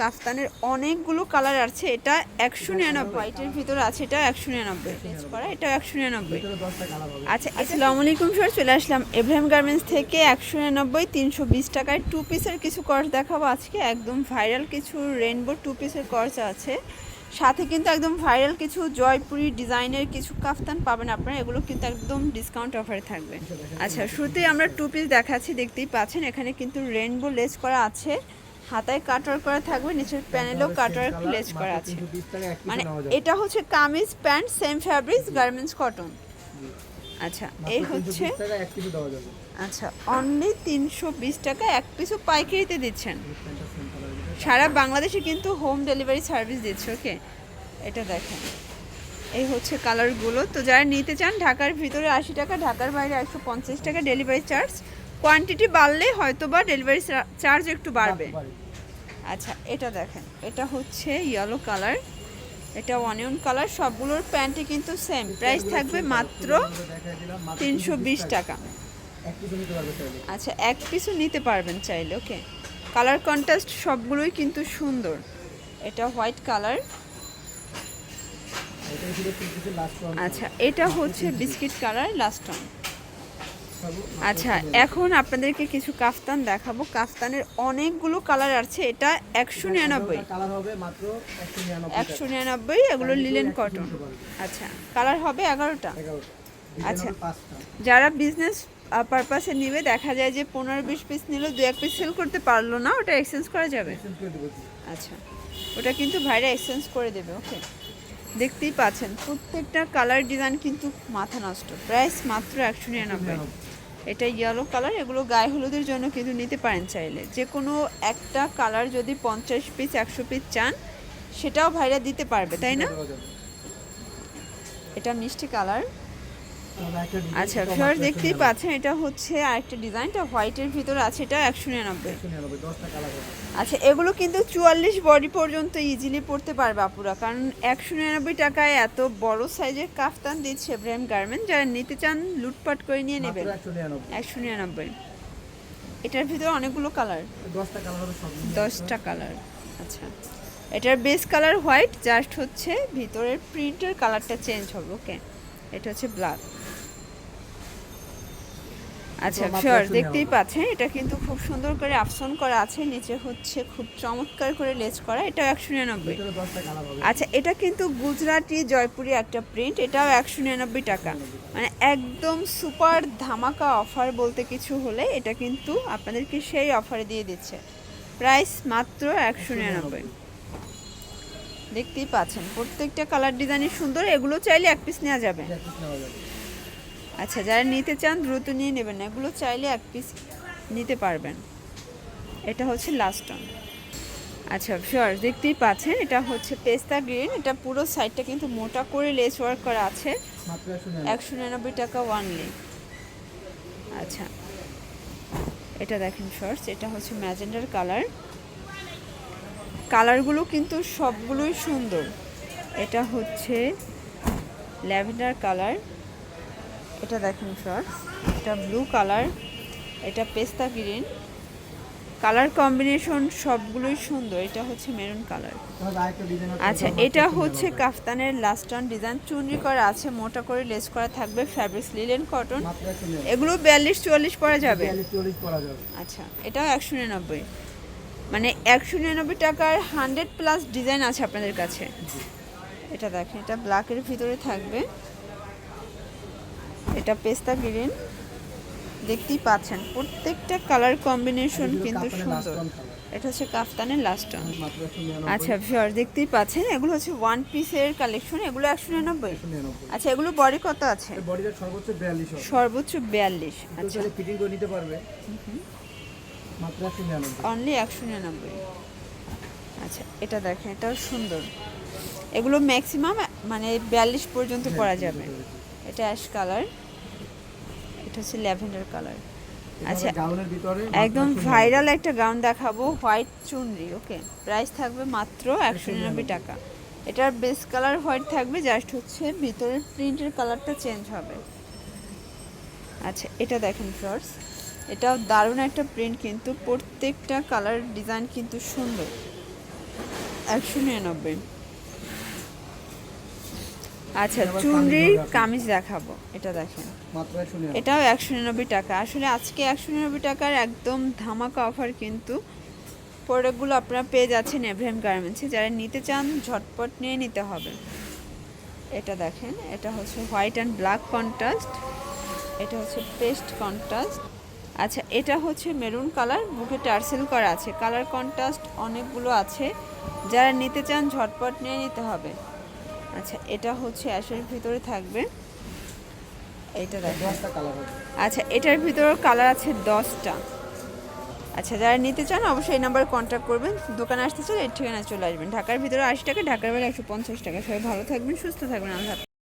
কাফতানের অনেকগুলো কালার আছে এটা একশো নিরানব্বই। হোয়াইটের ভিতরে আছে এটা একশো নিরানব্বই। করা এটা একশো নিরানব্বই। আচ্ছা আসসালামু আলাইকুম স্যার চলে আসলাম এব্রাহিম গার্মেন্টস থেকে একশো নিরানব্বই তিনশো বিশ টাকায় টু পিসের কিছু কর্স দেখাবো আজকে। একদম ভাইরাল কিছু রেনবো টু পিসের কর্স আছে। সাথে কিন্তু একদম ভাইরাল কিছু জয়পুরি ডিজাইনের কিছু কাফতান পাবেন আপনারা এগুলো কিন্তু একদম ডিসকাউন্ট অফারে থাকবে। আচ্ছা শুরুতেই আমরা টু পিস দেখাচ্ছি দেখতেই পাচ্ছেন এখানে কিন্তু রেনবো লেস করা আছে। হাতায় কাটার করা থাকবে নিচের প্যানেলেও কাটার লেস করা আছে। মানে এটা হচ্ছে kameez pant same fabrics garments cotton আচ্ছা এই হচ্ছে আচ্ছা অনলি তিনশো বিশ টাকা এক পিসও পাইকারিতে দিচ্ছেন। সারা বাংলাদেশে কিন্তু হোম ডেলিভারি সার্ভিস দিচ্ছে ওকে এটা দেখেন। এই হচ্ছে কালারগুলো তো যারা নিতে চান ঢাকার ভিতরে আশি টাকা ঢাকার বাইরে একশো পঞ্চাশ টাকা ডেলিভারি চার্জ কোয়ান্টিটি বাড়লে হয়তো বা ডেলিভারি চার্জ একটু বাড়বে। আচ্ছা এটা দেখেন, এটা হচ্ছে ইয়েলো কালার এটা অনিয়ন কালার সবগুলোর প্যান্টে কিন্তু সেম প্রাইস থাকবে মাত্র তিনশো বিশ টাকা। আচ্ছা এক পিসও নিতে পারবেন চাইলে ওকে কালার কন্ট্রাস্ট সবগুলোই কিন্তু সুন্দর। এটা হোয়াইট কালার আচ্ছা এটা হচ্ছে বিস্কিট কালার লাস্ট অন আচ্ছা এখন আপনাদেরকে কিছু কাফতান দেখাবো। কাফতানের অনেকগুলো কালার আছে, এটা একশো নিরানব্বই। একশো নিরানব্বই, এগুলো লিলেন কটন। আচ্ছা কালার হবে এগারোটা? আচ্ছা। যারা বিজনেস পারপাসে নিবে, দেখা যায় যে পনেরো বিশ পিস নিল দু এক পিস সেল করতে পারল না, ওটা এক্সচেঞ্জ করা যাবে? আচ্ছা ওটা কিন্তু ভাইরা এক্সচেঞ্জ করে দেবে ওকে দেখতেই পাচ্ছেন, প্রত্যেকটা কালার ডিজাইন কিন্তু মাথা নষ্ট প্রাইস মাত্র একশো নিরানব্বই। এটা ইয়েলো কালার এগুলো গায়ে হলুদের জন্য কিন্তু নিতে পারেন চাইলে। যে কোনো একটা কালার যদি পঞ্চাশ পিস একশো পিস চান সেটাও ভাইরা দিতে পারবে তাই না? এটা মিষ্টি কালার আচ্ছা ফিওর দেখতেই পাচ্ছেন এটা হচ্ছে আরেকটা ডিজাইনটা হোয়াইটের ভিতরে আছে এটা একশো নিরানব্বই। 199, দশটা কালার হবে আচ্ছা এগুলো কিন্তু চুয়াল্লিশ বডি পর্যন্ত ইজিলি পড়তে পারবে আপুরা কারণ একশো নিরানব্বই টাকায় এত বড় সাইজের কাফতান দিচ্ছে ব্রেম গার্মেন্ট যারা নিতে চান লুটপাট করে নিয়ে নেবেন। একশো নিরানব্বই। এটার ভিতরে অনেকগুলো কালার। দশটা কালার আচ্ছা এটার বেস কালার হোয়াইট জাস্ট হচ্ছে ভিতরের প্রিন্টের কালারটা চেঞ্জ হবে ওকে এটা হচ্ছে ব্ল্যাক আচ্ছা শিওর দেখতেই পাচ্ছেন এটা কিন্তু খুব সুন্দর করে আফসন করা আছে নিচে হচ্ছে খুব চমৎকার করে লেস করা এটাও একশো নিরানব্বই। আচ্ছা এটা কিন্তু গুজরাটি জয়পুরি একটা প্রিন্ট এটাও একশো নিরানব্বই টাকা। মানে একদম সুপার ধামাকা অফার বলতে কিছু হলে এটা কিন্তু আপনাদেরকে সেই অফারে দিয়ে দিচ্ছে। প্রাইস মাত্র একশো নিরানব্বই। দেখতেই পাচ্ছেন। প্রত্যেকটা কালার ডিজাইনই সুন্দর এগুলো চাইলে এক পিস নেওয়া যাবে। আচ্ছা যারা নিতে চান দ্রুত নিয়ে নেবেন এগুলো চাইলে এক পিস নিতে পারবেন। এটা হচ্ছে লাস্ট অন আচ্ছা শিওর দেখতেই পাচ্ছেন এটা হচ্ছে পেস্তা গ্রিন এটা পুরো সাইডটা কিন্তু মোটা করে লেস ওয়ার্ক করা আছে। একশো নিরানব্বই। একশো নিরানব্বই টাকা ওয়ানলি আচ্ছা এটা দেখেন শর্টস এটা হচ্ছে ম্যাজেন্ডার কালার কালারগুলো কিন্তু সবগুলোই সুন্দর। এটা হচ্ছে ল্যাভেন্ডার কালার। এটা দেখেন শর্টস এটা ব্লু কালার এটা পেস্তা গ্রিন। কালার কম্বিনেশন সবগুলোই সুন্দর এটা হচ্ছে মেরুন কালার। আচ্ছা এটা হচ্ছে কাফতানের লাস্ট অন ডিজাইন চুনরি করা আছে মোটা করে লেস করা থাকবে ফ্যাব্রিক্স লিলেন কটন এগুলো বিয়াল্লিশ চুয়াল্লিশ পরা যাবে। আচ্ছা এটাও একশো নিরানব্বই। মানে একশো নিরানব্বই টাকার হান্ড্রেড প্লাস ডিজাইন আছে আপনাদের কাছে। এটা দেখেন এটা ব্ল্যাকের ভিতরে থাকবে। এটা পেস্তা গ্রিন। দেখতেই পাচ্ছেন প্রত্যেকটা কালার কম্বিনেশন কিন্তু সুন্দর। এটা হচ্ছে কাফতানের লাস্ট আচ্ছা ভিউয়ার দেখতেই পাচ্ছেন এগুলো হচ্ছে ওয়ান পিসের কালেকশন এগুলো একশো নিরানব্বই? আচ্ছা এগুলো বডি কত আছে? সর্বোচ্চ বিয়াল্লিশ সর্বোচ্চ বিয়াল্লিশ আচ্ছা। ফিটিং করে নিতে পারবে। অনলি একশো নিরানব্বই। আচ্ছা এটা দেখেন এটাও সুন্দর। এগুলো ম্যাক্সিমাম মানে বিয়াল্লিশ পর্যন্ত পরা যাবে। এটা অ্যাশ কালার এটা হচ্ছে ল্যাভেন্ডার কালার আচ্ছা একদম ভাইরাল একটা গাউন দেখাবো হোয়াইট চুনরি ওকে প্রাইস থাকবে মাত্র একশো নিরানব্বই টাকা। এটার বেস কালার হোয়াইট থাকবে জাস্ট হচ্ছে ভিতরের প্রিন্টের কালারটা চেঞ্জ হবে। আচ্ছা এটা দেখেন ফ্রস এটাও দারুণ একটা প্রিন্ট কিন্তু প্রত্যেকটা কালার ডিজাইন কিন্তু সুন্দর। একশো নিরানব্বই। আচ্ছা চুনরির কামিজ দেখাবো। এটা দেখেন। এটাও একশো নিরানব্বই টাকা। আসলে আজকে একশো নিরানব্বই টাকার একদম ধামাকা অফার কিন্তু প্রোডাক্টগুলো আপনারা পেয়ে যাচ্ছেন এভরিএম গার্মেন্টসে যারা নিতে চান ঝটপট নিয়ে নিতে হবে। এটা দেখেন এটা হচ্ছে হোয়াইট অ্যান্ড ব্ল্যাক কন্ট্রাস্ট এটা হচ্ছে পেস্ট কন্ট্রাস্ট আচ্ছা এটা হচ্ছে মেরুন কালার বুকে টার্সেল করা আছে। কালার কন্ট্রাস্ট অনেকগুলো আছে। যারা নিতে চান ঝটপট নিয়ে নিতে হবে। আচ্ছা এটা হচ্ছে অ্যাশের ভিতরে থাকবে। কালার আচ্ছা এটার ভিতরেও কালার আছে দশটা। আচ্ছা যারা নিতে চান অবশ্যই এই নাম্বারে কন্ট্যাক্ট করবেন। দোকানে আসতে চান এই ঠিকানায় চলে আসবেন। ঢাকার ভিতরে আশি টাকা ঢাকার বাইরে একশো পঞ্চাশ টাকা। সবাই ভালো থাকবেন সুস্থ থাকবেন আল্লাহ হাফেজ।